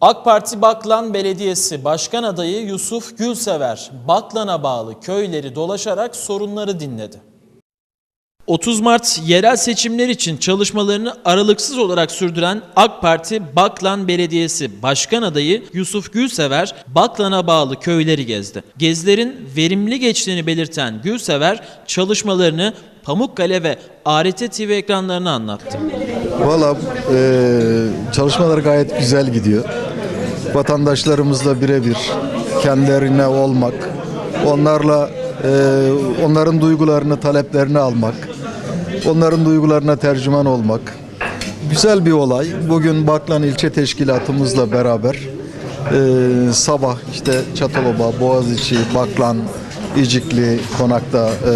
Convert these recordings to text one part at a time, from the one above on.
AK Parti Baklan Belediyesi Başkan Adayı Yusuf Gülsever, Baklan'a bağlı köyleri dolaşarak sorunları dinledi. 30 Mart yerel seçimler için çalışmalarını aralıksız olarak sürdüren AK Parti Baklan Belediyesi Başkan Adayı Yusuf Gülsever, Baklan'a bağlı köyleri gezdi. Gezilerin verimli geçtiğini belirten Gülsever, çalışmalarını Pamukkale ve ART TV ekranlarına anlattı. Valla eee, çalışmalar gayet güzel gidiyor. Vatandaşlarımızla birebir kendilerine olmak, onlarla eee, onların duygularını, taleplerini almak, onların duygularına tercüman olmak. Güzel bir olay. Bugün Baklan ilçe teşkilatımızla beraber eee, sabah işte Çataloba, Boğaziçi, Baklan, İcikli konakta eee,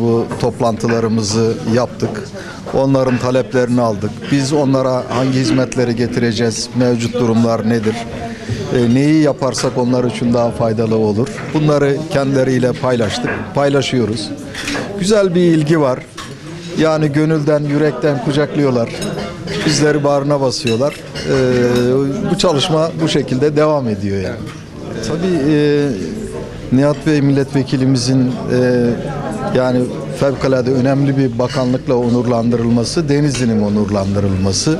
bu toplantılarımızı yaptık. Onların taleplerini aldık. Biz onlara hangi hizmetleri getireceğiz, mevcut durumlar nedir, e, neyi yaparsak onlar için daha faydalı olur. Bunları kendileriyle paylaştık, paylaşıyoruz. Güzel bir ilgi var. Yani gönülden, yürekten kucaklıyorlar. Bizleri bağrına basıyorlar. E, bu çalışma bu şekilde devam ediyor yani. Tabii e, Nihat Bey milletvekilimizin yani fevkalade önemli bir bakanlıkla onurlandırılması, Denizli'nin onurlandırılması,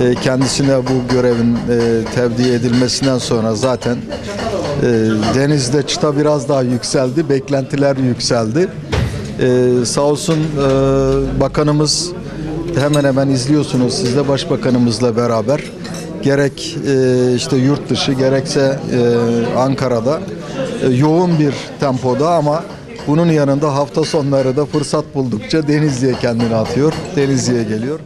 e, kendisine bu görevin e, tevdi edilmesinden sonra zaten e, Deniz'de çıta biraz daha yükseldi, beklentiler yükseldi. Sağ olsun bakanımız hemen hemen izliyorsunuz siz de başbakanımızla beraber gerek işte yurt dışı gerekse Ankara'da yoğun bir tempoda ama bunun yanında hafta sonları da fırsat buldukça Denizli'ye kendini atıyor. Denizli'ye geliyor.